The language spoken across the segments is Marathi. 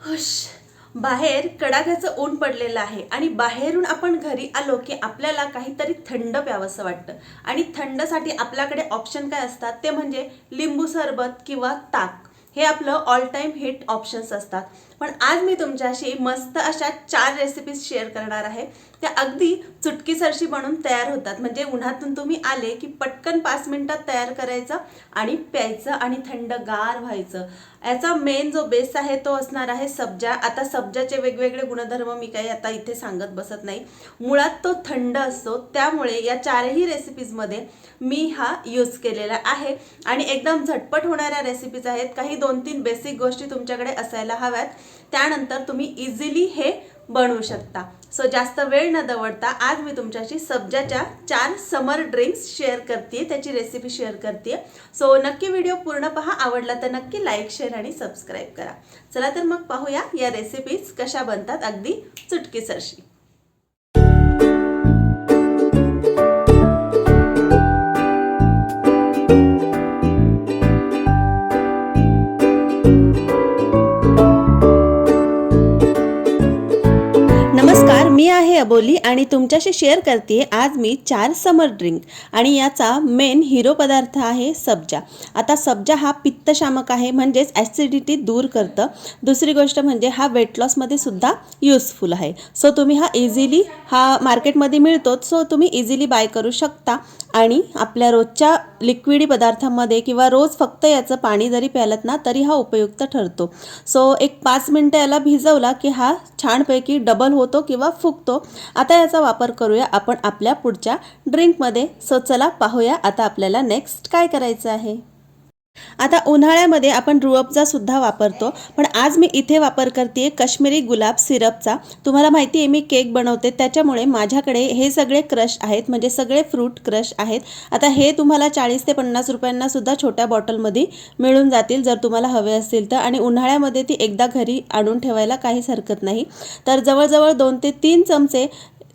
हुश. बाहेर कडाक्याचं ऊन पडलेलं आहे आणि बाहेरून आपण घरी आलो की आपल्याला काहीतरी थंड प्यावंसं वाटतं. आणि थंडसाठी आपल्याकडे ऑप्शन काय असतात? ते म्हणजे लिंबू सरबत किंवा ताक. हे आपलं ऑल टाईम हिट ऑप्शन्स असतात. पण आज मी तुमच्याशी मस्त अशा चार रेसिपीज शेअर करणार आहे. त्या अगदी चुटकीसरशी बनून तयार होतात. म्हणजे उन्हातून तुम्ही आले की पटकन पाच मिनटात तयार करायचं आणि प्यायचं आणि थंडगार व्हायचं. याचा मेन जो बेस आहे तो असणार आहे सब्जा. आता सब्जाचे वेगवेगळे गुणधर्म मी काही आता इथे सांगत बसत नाही. मुळात तो थंड असतो. त्यामुळे या चारही रेसिपीजमध्ये मी हा यूज केलेला आहे. आणि एकदम झटपट होणाऱ्या रेसिपीज आहेत. काही दोन तीन बेसिक गोष्टी तुमच्याकडे असायला हव्यात. त्यानंतर तुम्ही इझिली हे बनवू शकता. सो जास्त वेळ न दवडता आज मी तुमच्याशी सब्जाच्या चार समर ड्रिंक्स शेअर करते त्याची रेसिपी शेअर करते सो नक्की व्हिडिओ पूर्ण पहा आवडला तर नक्की लाईक शेअर आणि सबस्क्राईब करा. चला तर मग पाहूया या रेसिपीज कशा बनतात अगदी चुटकीसरशी. मी आहे अबोली आणि तुमच्याशी शेअर करते आज मी चार समर ड्रिंक आणि याचा मेन हिरो पदार्थ आहे सब्जा. आता सब्जा हा पित्तशामक आहे म्हणजेच ॲसिडिटी दूर करतं. दुसरी गोष्ट म्हणजे हा वेट लॉसमध्ये सुद्धा युजफुल आहे. सो तुम्ही हा इझिली हा मार्केटमध्ये मिळतोच सो तुम्ही इझिली बाय करू शकता. आणि आपल्या रोजच्या लिक्विडी पदार्थांमध्ये किंवा रोज फक्त याचं पाणी जरी प्यालत ना तरी हा उपयुक्त ठरतो. सो एक पाच मिनटं याला भिजवला की हा छानपैकी डबल होतो किंवा फुगतो. आता याचा वापर करूया आपण आपल्या पुढच्या ड्रिंकमध्ये सो चला पाहूया आता आपल्याला नेक्स्ट काय करायचं आहे. आता उन्हाळ्यामध्ये आपण रुअबचा सुद्धा वापरतो पण आज मी इथे वापर करते कश्मीरी गुलाब सिरपचा. तुम्हाला माहिती आहे मी केक बनवते त्याच्यामुळे माझ्याकडे हे सगळे क्रश आहेत म्हणजे सगळे फ्रूट क्रश आहेत. आता हे तुम्हाला चाळीस ते पन्नास रुपयांना सुद्धा छोट्या बॉटलमध्ये मिळून जातील जर तुम्हाला हवे असतील तर. आणि उन्हाळ्यामध्ये ती एकदा घरी आणून ठेवायला काहीच हरकत नाही. तर जवळजवळ दोन ते तीन चमचे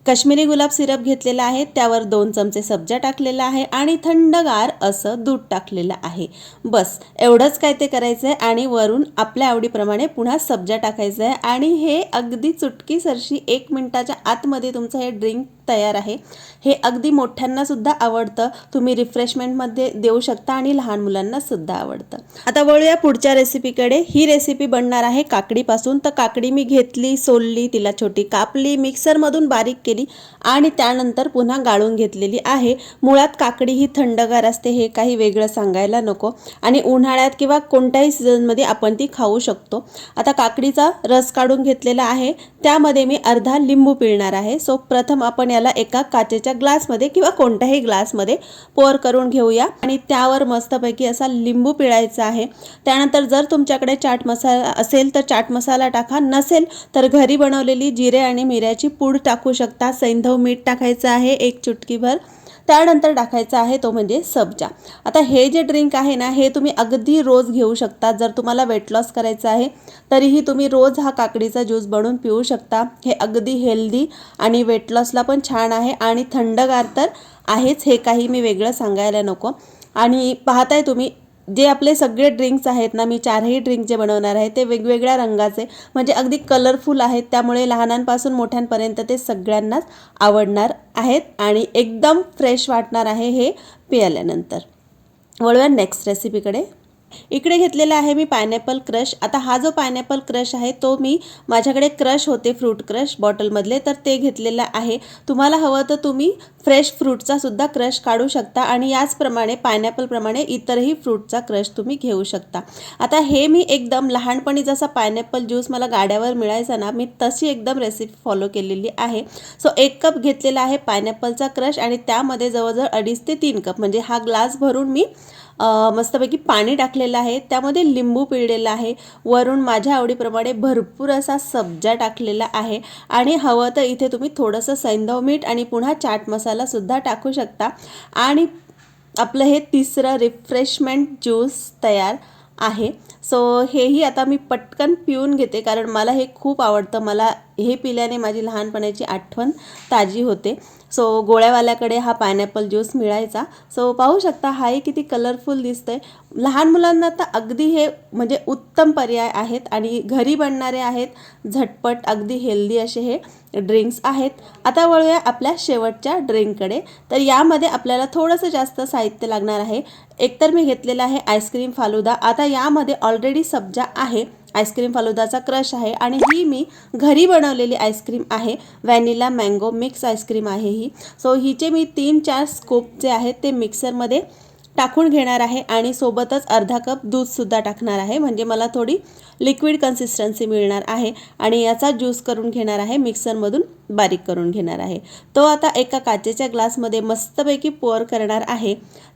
कश्मीरी गुलाब सिरप घेतलेला आहे त्यावर दोन चमचे सब्जा टाकलेला आहे आणि थंडगार असं दूध टाकलेलं आहे. बस एवढंच काय ते करायचं आहे आणि वरून आपल्या आवडीप्रमाणे पुन्हा सब्जा टाकायचं आहे आणि हे अगदी चुटकी सरशी एक मिनटाच्या आतमध्ये तुमचं हे ड्रिंक तयार आहे. हे अगदी मोठ्यांना सुद्धा आवडतं. तुम्ही रिफ्रेशमेंटमध्ये देऊ शकता आणि लहान मुलांना सुद्धा आवडतं. आता वळूया पुढच्या रेसिपीकडे ही रेसिपी बनणार आहे काकडीपासून. तर काकडी मी घेतली सोलली तिला छोटी कापली मिक्सरमधून बारीक केली आणि त्यानंतर पुन्हा गाळून घेतलेली आहे. मुळात काकडी ही थंडगार असते हे काही वेगळं सांगायला नको. आणि उन्हाळ्यात किंवा कोणत्याही सीझनमध्ये आपण ती खाऊ शकतो. आता काकडीचा रस काढून घेतलेला आहे. त्यामध्ये मी अर्धा लिंबू पिळणार आहे. सो प्रथम आपण याला एका काचेच्या ग्लासमध्ये किंवा कोणत्याही ग्लासमध्ये पोर करून घेऊया. आणि त्यावर मस्तपैकी असा लिंबू पिळायचा आहे. त्यानंतर जर तुमच्याकडे चाट मसाला असेल तर चाट मसाला टाका. नसेल तर घरी बनवलेली जिरे आणि मिऱ्याची पूड टाकू शकता. सैंधव मीठ टाकायचं आहे एक चुटकीभर. त्यानंतर टाकायचा आहे तो म्हणजे सबजा. आता हे जे ड्रिंक आहे ना हे तुम्ही अगदी रोज घेऊ शकता. जर तुम्हाला वेट लॉस करायचं आहे तरीही तुम्ही रोज हा काकडीचा ज्यूस बनवून पिऊ शकता. हे अगदी हेल्दी आणि वेट लॉसला पण छान आहे आणि थंडगार तर आहेच हे काही मी वेगळं सांगायला नको. आणि पाहताय तुम्ही जे आपले सगळे ड्रिंक्स आहेत ना मी चारही ड्रिंक जे बनवणार आहे ते वेगवेगळ्या रंगाचे म्हणजे अगदी कलरफुल आहेत. त्यामुळे लहानांपासून मोठ्यांपर्यंत ते सगळ्यांनाच आवडणार आहेत आणि एकदम फ्रेश वाटणार आहे हे पियाल्यानंतर. वळूया नेक्स्ट रेसिपीकडे इकडे घेतलेला आहे मी पायनॅपल क्रश आता हा जो पायनॅपल क्रश आहे तो मी माझ्याकडे क्रश होते फ्रूट क्रश बॉटलमधले तर ते घेतलेलं आहे. तुम्हाला हवं तर तुम्ही फ्रेश फ्रूटचा सुद्धा क्रश काढू शकता आणि याचप्रमाणे पायनॅपलप्रमाणे इतरही फ्रूटचा क्रश तुम्ही घेऊ शकता. आता हे मी एकदम लहानपणी जसा पायनॅपल ज्यूस मला गाड्यावर मिळायचा ना मी तशी एकदम रेसिपी फॉलो केलेली आहे. सो एक कप घेतलेला आहे पायनॅपलचा क्रश आणि त्यामध्ये जवळजवळ अडीच ते तीन कप म्हणजे हा ग्लास भरून मी मस्तपैकी पाणी टाकलेलं आहे. त्यामध्ये लिंबू पिळलेला आहे. वरून माझ्या आवडीप्रमाणे भरपूर असा सब्जा टाकलेला आहे. आणि हवं तर इथे तुम्ही थोडंसं सैंधव मीठ आणि पुन्हा चाट मसालासुद्धा टाकू शकता. आणि आपलं हे तिसरं रिफ्रेशमेंट ज्यूस तयार आहे. सो हेही आता मी पटकन पिऊन घेते कारण मला हे खूप आवडतं. मला हे पिल्याने माझी लहानपणाची आठवण ताजी होते. सो गोळ्यावाल्याकडे हा पायनॅपल ज्यूस मिळायचा. सो पाहू शकता हाही किती कलरफुल दिसतंय. लहान मुलांना तर अगदी हे म्हणजे उत्तम पर्याय आहेत आणि घरी बनणारे आहेत झटपट अगदी हेल्दी असे हे ड्रिंक्स आहेत. आता वळूया आपल्या शेवटच्या ड्रिंककडे तर यामध्ये आपल्याला थोडंसं जास्त साहित्य लागणार आहे. एकतर मी घेतलेलं आहे आईस्क्रीम फालुदा. आता यामध्ये ऑलरेडी सब्जा आहे. आईस्क्रीम फालुदाचा क्रश आहे आणि ही मी घरी बनवलेली आईस्क्रीम आहे. व्हॅनिला मँगो मिक्स आईस्क्रीम आहे ही. सो हिचे मी तीन चार स्कूप जे आहेत ते मिक्सरमध्ये टाकून घेणार आहे आणि सोबतच अर्धा कप दूधसुद्धा टाकणार आहे. म्हणजे मला थोडी लिक्विड कन्सिस्टन्सी मिळणार आहे आणि याचा ज्यूस करून घेणार आहे मिक्सरमधून बारीक करून घेणार आहे. तो आता एका काचेच्या ग्लासमध्ये मस्तपैकी पोअर करणार आहे.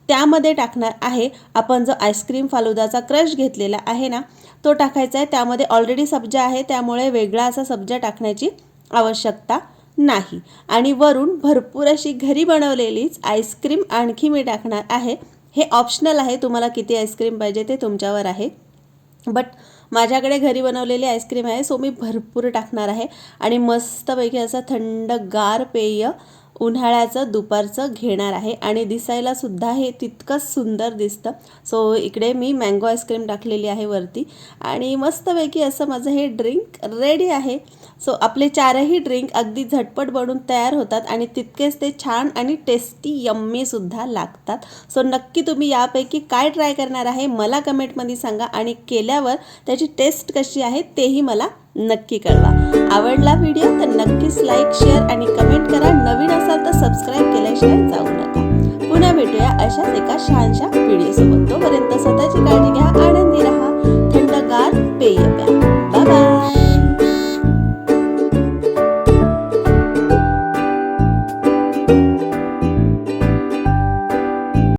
त्यामध्ये टाकणार आहे आपण जो आईस्क्रीम फालुदाचा क्रश घेतलेला आहे ना तो टाकायचा आहे. त्यामध्ये ऑलरेडी सब्जा आहे त्यामुळे वेगळा असा सब्जा टाकण्याची आवश्यकता नाही. आणि वरून भरपूर अशी घरी बनवलेलीच आईस्क्रीम आणखी मी टाकणार आहे. हे ऑप्शनल आहे तुम्हाला किती आईस्क्रीम पाहिजे ते तुमच्यावर आहे. बट माझ्याकडे घरी बनवलेली आईस्क्रीम आहे सो मी भरपूर टाकणार आहे. आणि मस्तपैकी असं थंड गार पेय उन्हाळ्याचं दुपारचं घेणार आहे आणि दिसायला सुद्धा हे तितकंच सुंदर दिसतं. सो इकडे मी मँगो आईस्क्रीम टाकलेली आहे वरती आणि मस्तपैकी असं माझं हे ड्रिंक रेडी आहे. सो आपले चारही ड्रिंक अगदी झटपट बनून तयार होतात आणि तितकेच ते छान आणि टेस्टी यम्मीसुद्धा लागतात. सो नक्की तुम्ही यापैकी काय ट्राय करणार आहे मला कमेंटमध्ये सांगा आणि केल्यावर त्याची टेस्ट कशी आहे तेही मला नक्की कळवा. आवडला व्हिडिओ तर नक्कीच लाईक शेअर आणि कमेंट करा. नवीन असाल तर सबस्क्राईब केल्याशिवाय जाऊ नका. पुन्हा भेटूया अशाच एका शहानशा व्हिडिओसोबत. तोपर्यंत स्वतःची काळजी